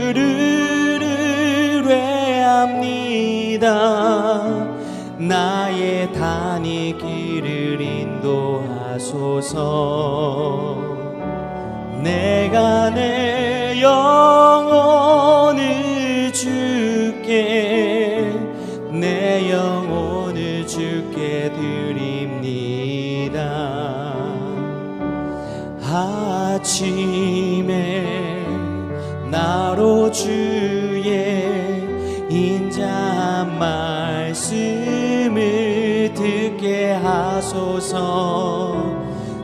주를 의뢰합니다. 나의 다니 길을 인도하소서. 내가 내 영혼을 주께 내 영혼을 주께 드립니다. 나로 주의 인자한 말씀을 듣게 하소서.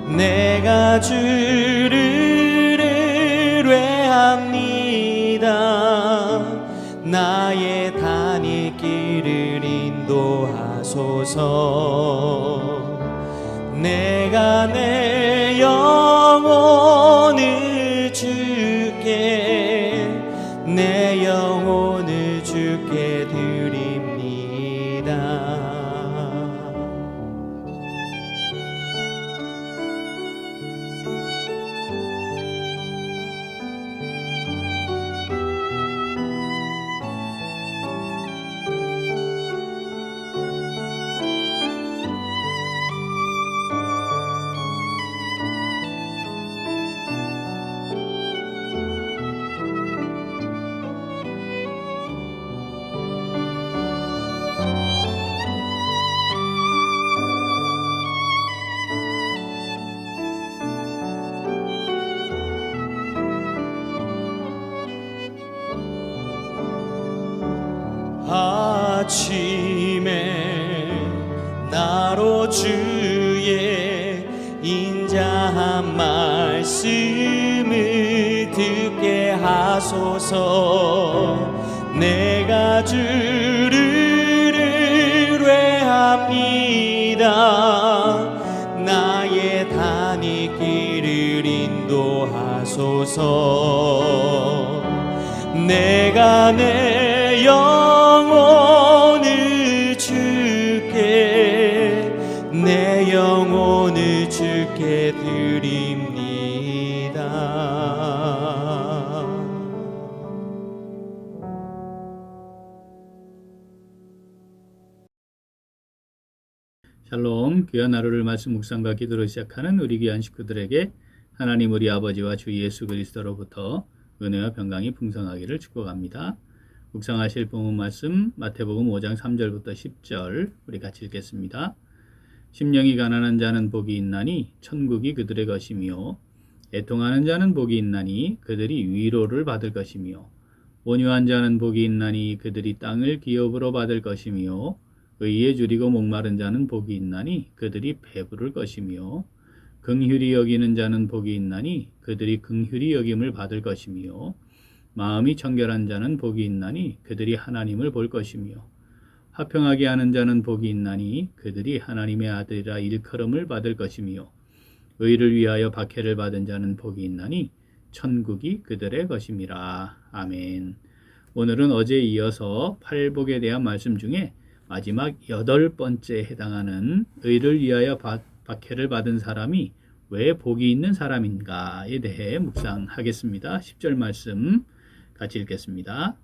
내가 주를 의뢰합니다. 나의 다닐 길을 인도하소서. 내가 내 아침에 나로 주의 인자한 말씀을 듣게 하소서. 내가 주를 의뢰합니다. 나의 다니 길을 인도하소서. 내가 내 귀한 하루를 말씀 묵상과 기도로 시작하는 우리 귀한 식구들에게 하나님 우리 아버지와 주 예수 그리스도로부터 은혜와 평강이 풍성하기를 축복합니다. 묵상하실 본문 말씀 마태복음 5장 3절부터 10절 우리 같이 읽겠습니다. 심령이 가난한 자는 복이 있나니 천국이 그들의 것이며 애통하는 자는 복이 있나니 그들이 위로를 받을 것이며 온유한 자는 복이 있나니 그들이 땅을 기업으로 받을 것이며 의에 줄이고 목마른 자는 복이 있나니 그들이 배부를 것이며 긍휼히 여기는 자는 복이 있나니 그들이 긍휼히 여김을 받을 것이며 마음이 청결한 자는 복이 있나니 그들이 하나님을 볼 것이며 화평하게 하는 자는 복이 있나니 그들이 하나님의 아들이라 일컬음을 받을 것이며 의를 위하여 박해를 받은 자는 복이 있나니 천국이 그들의 것임이라 아멘. 오늘은 어제 이어서 팔복에 대한 말씀 중에 마지막 여덟 번째에 해당하는 의를 위하여 바- 박해를 받은 사람이 왜 복이 있는 사람인가에 대해 묵상하겠습니다. 10절 말씀 같이 읽겠습니다.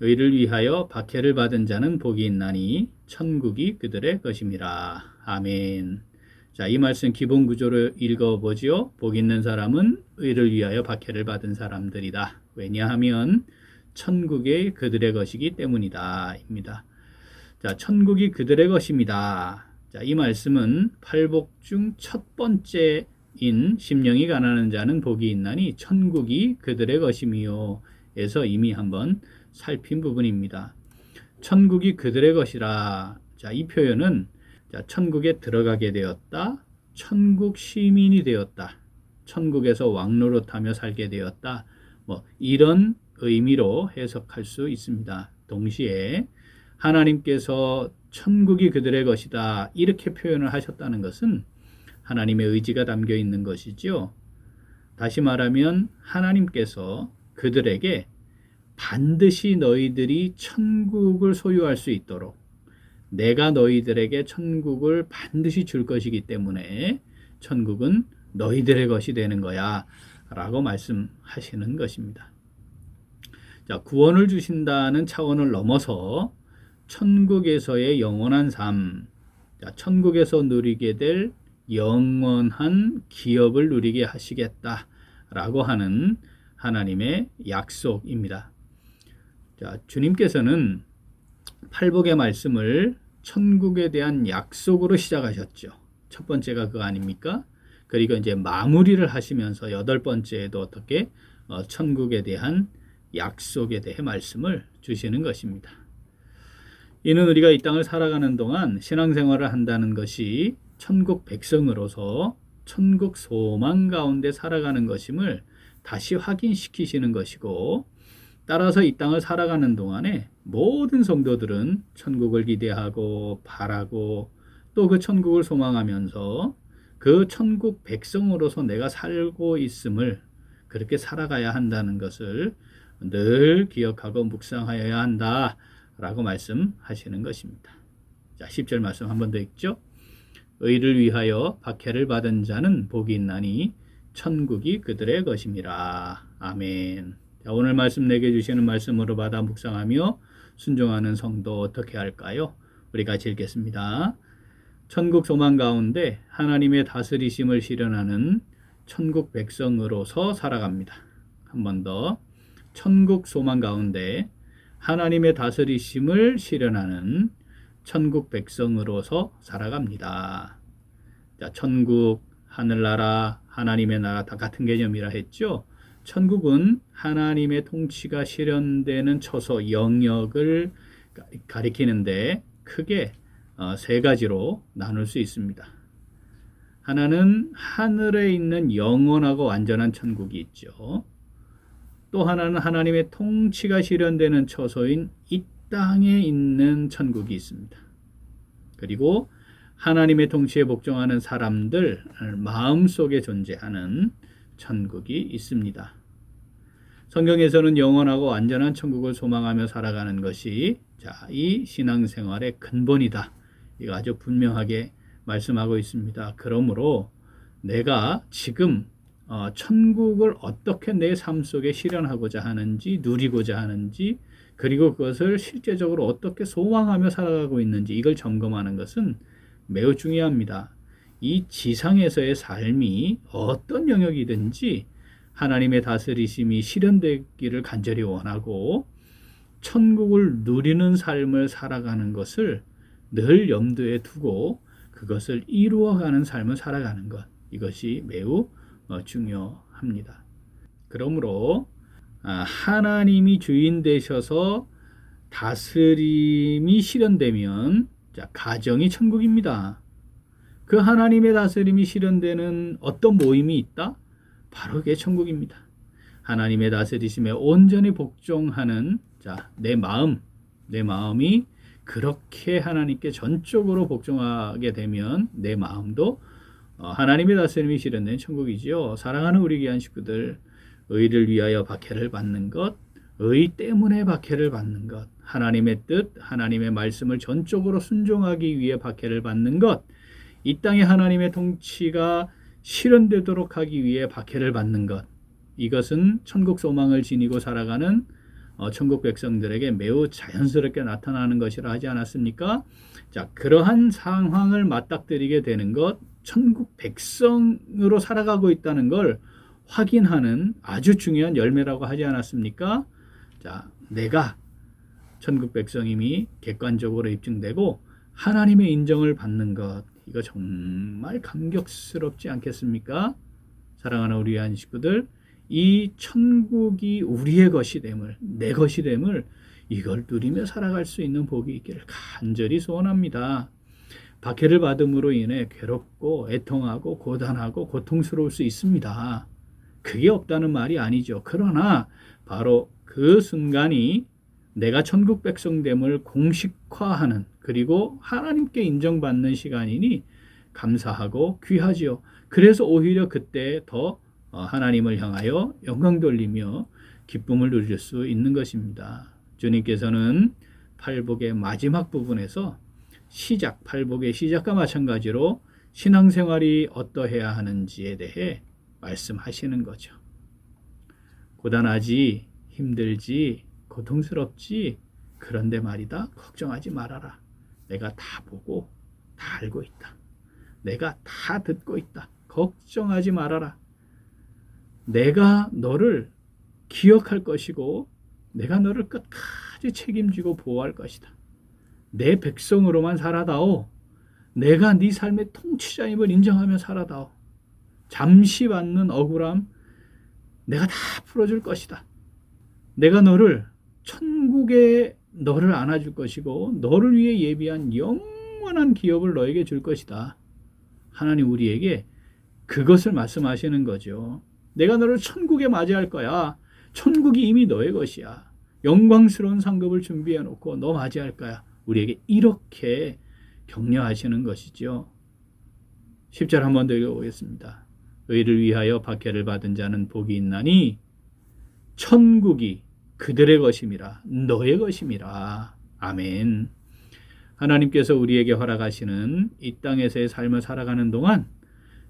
의를 위하여 박해를 받은 자는 복이 있나니 천국이 그들의 것임이라. 아멘. 자, 이 말씀 기본 구조로 읽어 보지요. 복 있는 사람은 의를 위하여 박해를 받은 사람들이다. 왜냐하면 천국이 그들의 것이기 때문이다. 입니다. 자, 천국이 그들의 것입니다. 자, 이 말씀은 팔복 중 첫 번째인 심령이 가난한 자는 복이 있나니 천국이 그들의 것이미요. 에서 이미 한번 살핀 부분입니다. 천국이 그들의 것이라. 자, 이 표현은 자, 천국에 들어가게 되었다. 천국 시민이 되었다. 천국에서 왕노릇하며 살게 되었다. 뭐 이런 의미로 해석할 수 있습니다. 동시에 하나님께서 천국이 그들의 것이다. 이렇게 표현을 하셨다는 것은 하나님의 의지가 담겨 있는 것이죠. 다시 말하면 하나님께서 그들에게 반드시 너희들이 천국을 소유할 수 있도록 내가 너희들에게 천국을 반드시 줄 것이기 때문에 천국은 너희들의 것이 되는 거야. 라고 말씀하시는 것입니다. 자, 구원을 주신다는 차원을 넘어서 천국에서의 영원한 삶, 자, 천국에서 누리게 될 영원한 기업을 누리게 하시겠다. 라고 하는 하나님의 약속입니다. 자, 주님께서는 팔복의 말씀을 천국에 대한 약속으로 시작하셨죠. 첫 번째가 그거 아닙니까? 그리고 이제 마무리를 하시면서 여덟 번째에도 어떻게 어, 천국에 대한 약속에 대해 말씀을 주시는 것입니다. 이는 우리가 이 땅을 살아가는 동안 신앙생활을 한다는 것이 천국 백성으로서 천국 소망 가운데 살아가는 것임을 다시 확인시키시는 것이고 따라서 이 땅을 살아가는 동안에 모든 성도들은 천국을 기대하고 바라고 또 그 천국을 소망하면서 그 천국 백성으로서 내가 살고 있음을 그렇게 살아가야 한다는 것을 늘 기억하고 묵상하여야 한다 라고 말씀하시는 것입니다. 자, 10절 말씀 한 번 더 읽죠. 의를 위하여 박해를 받은 자는 복이 있나니 천국이 그들의 것임이라. 아멘. 자, 오늘 말씀 내게 주시는 말씀으로 받아 묵상하며 순종하는 성도 어떻게 할까요? 우리 같이 읽겠습니다. 천국 소망 가운데 하나님의 다스리심을 실현하는 천국 백성으로서 살아갑니다. 한 번 더. 천국 소망 가운데 하나님의 다스리심을 실현하는 천국 백성으로서 살아갑니다. 자, 천국, 하늘나라, 하나님의 나라 다 같은 개념이라 했죠. 천국은 하나님의 통치가 실현되는 처소 영역을 가리키는데 크게 어, 세 가지로 나눌 수 있습니다. 하나는 하늘에 있는 영원하고 완전한 천국이 있죠. 또 하나는 하나님의 통치가 실현되는 처소인 이 땅에 있는 천국이 있습니다. 그리고 하나님의 통치에 복종하는 사람들 마음 속에 존재하는 천국이 있습니다. 성경에서는 영원하고 완전한 천국을 소망하며 살아가는 것이 자, 이 신앙생활의 근본이다. 이거 아주 분명하게 말씀하고 있습니다. 그러므로 내가 지금 어, 천국을 어떻게 내 삶 속에 실현하고자 하는지 누리고자 하는지 그리고 그것을 실제적으로 어떻게 소망하며 살아가고 있는지 이걸 점검하는 것은 매우 중요합니다. 이 지상에서의 삶이 어떤 영역이든지 하나님의 다스리심이 실현되기를 간절히 원하고 천국을 누리는 삶을 살아가는 것을 늘 염두에 두고 그것을 이루어가는 삶을 살아가는 것 이것이 매우 어, 중요합니다. 그러므로 아, 하나님이 주인 되셔서 다스림이 실현되면 자, 가정이 천국입니다. 그 하나님의 다스림이 실현되는 어떤 모임이 있다? 바로 그게 천국입니다. 하나님의 다스리심에 온전히 복종하는 자, 내 마음, 내 마음이 그렇게 하나님께 전적으로 복종하게 되면 내 마음도 어, 하나님의 다스림이 실현된 천국이지요. 사랑하는 우리 귀한 식구들, 의를 위하여 박해를 받는 것, 의 때문에 박해를 받는 것, 하나님의 뜻, 하나님의 말씀을 전적으로 순종하기 위해 박해를 받는 것, 이 땅에 하나님의 통치가 실현되도록 하기 위해 박해를 받는 것, 이것은 천국 소망을 지니고 살아가는 어, 천국 백성들에게 매우 자연스럽게 나타나는 것이라 하지 않았습니까? 자, 그러한 상황을 맞닥뜨리게 되는 것, 천국 백성으로 살아가고 있다는 걸 확인하는 아주 중요한 열매라고 하지 않았습니까? 자, 내가 천국 백성임이 객관적으로 입증되고 하나님의 인정을 받는 것, 이거 정말 감격스럽지 않겠습니까? 사랑하는 우리 한 식구들, 이 천국이 우리의 것이 됨을, 내 것이 됨을 이걸 누리며 살아갈 수 있는 복이 있기를 간절히 소원합니다. 박해를 받음으로 인해 괴롭고 애통하고 고단하고 고통스러울 수 있습니다. 그게 없다는 말이 아니죠. 그러나 바로 그 순간이 내가 천국 백성됨을 공식화하는 그리고 하나님께 인정받는 시간이니 감사하고 귀하지요. 그래서 오히려 그때 더 어, 하나님을 향하여 영광 돌리며 기쁨을 누릴 수 있는 것입니다. 주님께서는 팔복의 마지막 부분에서 시작, 팔복의 시작과 마찬가지로 신앙생활이 어떠해야 하는지에 대해 말씀하시는 거죠. 고단하지, 힘들지, 고통스럽지, 그런데 말이다, 걱정하지 말아라. 내가 다 보고 다 알고 있다. 내가 다 듣고 있다. 걱정하지 말아라. 내가 너를 기억할 것이고, 내가 너를 끝까지 책임지고 보호할 것이다. 내 백성으로만 살아다오. 내가 네 삶의 통치자임을 인정하며 살아다오. 잠시 받는 억울함 내가 다 풀어줄 것이다. 내가 너를 천국에 너를 안아줄 것이고 너를 위해 예비한 영원한 기업을 너에게 줄 것이다. 하나님 우리에게 그것을 말씀하시는 거죠. 내가 너를 천국에 맞이할 거야. 천국이 이미 너의 것이야. 영광스러운 상급을 준비해 놓고 너 맞이할 거야. 우리에게 이렇게 격려하시는 것이죠. 10절 한 번 더 읽어보겠습니다. 의를 위하여 박해를 받은 자는 복이 있나니 천국이 그들의 것임이라 너의 것임이라. 아멘. 하나님께서 우리에게 허락하시는 이 땅에서의 삶을 살아가는 동안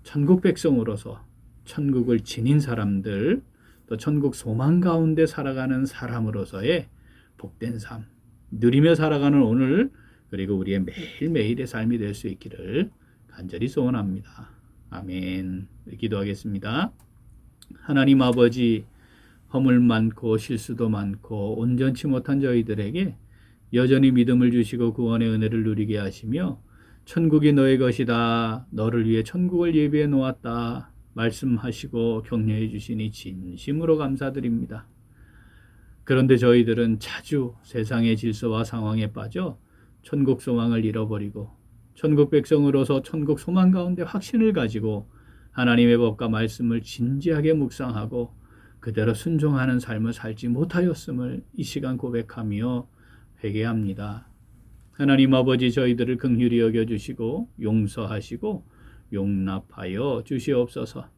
천국 백성으로서 천국을 지닌 사람들 또 천국 소망 가운데 살아가는 사람으로서의 복된 삶 누리며 살아가는 오늘 그리고 우리의 매일매일의 삶이 될 수 있기를 간절히 소원합니다. 아멘. 기도하겠습니다. 하나님 아버지 허물 많고 실수도 많고 온전치 못한 저희들에게 여전히 믿음을 주시고 구원의 은혜를 누리게 하시며 천국이 너의 것이다. 너를 위해 천국을 예비해 놓았다. 말씀하시고 격려해 주시니 진심으로 감사드립니다. 그런데 저희들은 자주 세상의 질서와 상황에 빠져 천국 소망을 잃어버리고 천국 백성으로서 천국 소망 가운데 확신을 가지고 하나님의 법과 말씀을 진지하게 묵상하고 그대로 순종하는 삶을 살지 못하였음을 이 시간 고백하며 회개합니다. 하나님 아버지 저희들을 긍휼히 여겨 주시고 용서하시고 용납하여 주시옵소서.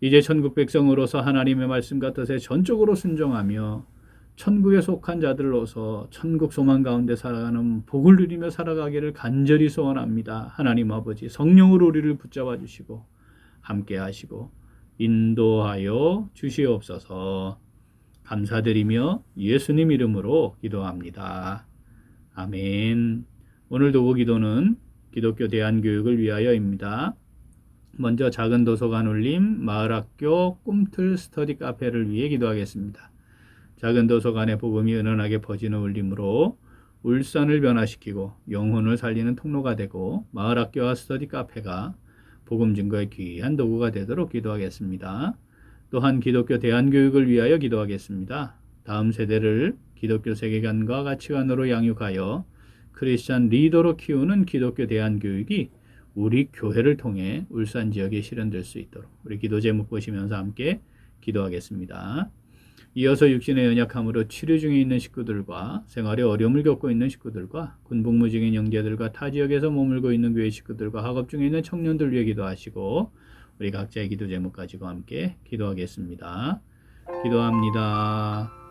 이제 천국 백성으로서 하나님의 말씀과 뜻에 전적으로 순종하며 천국에 속한 자들로서 천국 소망 가운데 살아가는 복을 누리며 살아가기를 간절히 소원합니다. 하나님 아버지 성령으로 우리를 붙잡아 주시고 함께 하시고 인도하여 주시옵소서. 감사드리며 예수님 이름으로 기도합니다. 아멘. 오늘 도구 기도는 기독교 대안교육을 위하여입니다. 먼저 작은 도서관 울림 마을학교 꿈틀 스터디 카페를 위해 기도하겠습니다. 작은 도서관의 복음이 은은하게 퍼지는 울림으로 울산을 변화시키고 영혼을 살리는 통로가 되고 마을 학교와 스터디 카페가 복음 증거의 귀한 도구가 되도록 기도하겠습니다. 또한 기독교 대안교육을 위하여 기도하겠습니다. 다음 세대를 기독교 세계관과 가치관으로 양육하여 크리스찬 리더로 키우는 기독교 대안교육이 우리 교회를 통해 울산 지역에 실현될 수 있도록 우리 기도 제목 보시면서 함께 기도하겠습니다. 이어서 육신의 연약함으로 치료 중에 있는 식구들과 생활에 어려움을 겪고 있는 식구들과 군복무 중인 형제들과 타 지역에서 머물고 있는 교회 식구들과 학업 중에 있는 청년들 위해 기도하시고 우리 각자의 기도 제목 가지고 함께 기도하겠습니다. 기도합니다.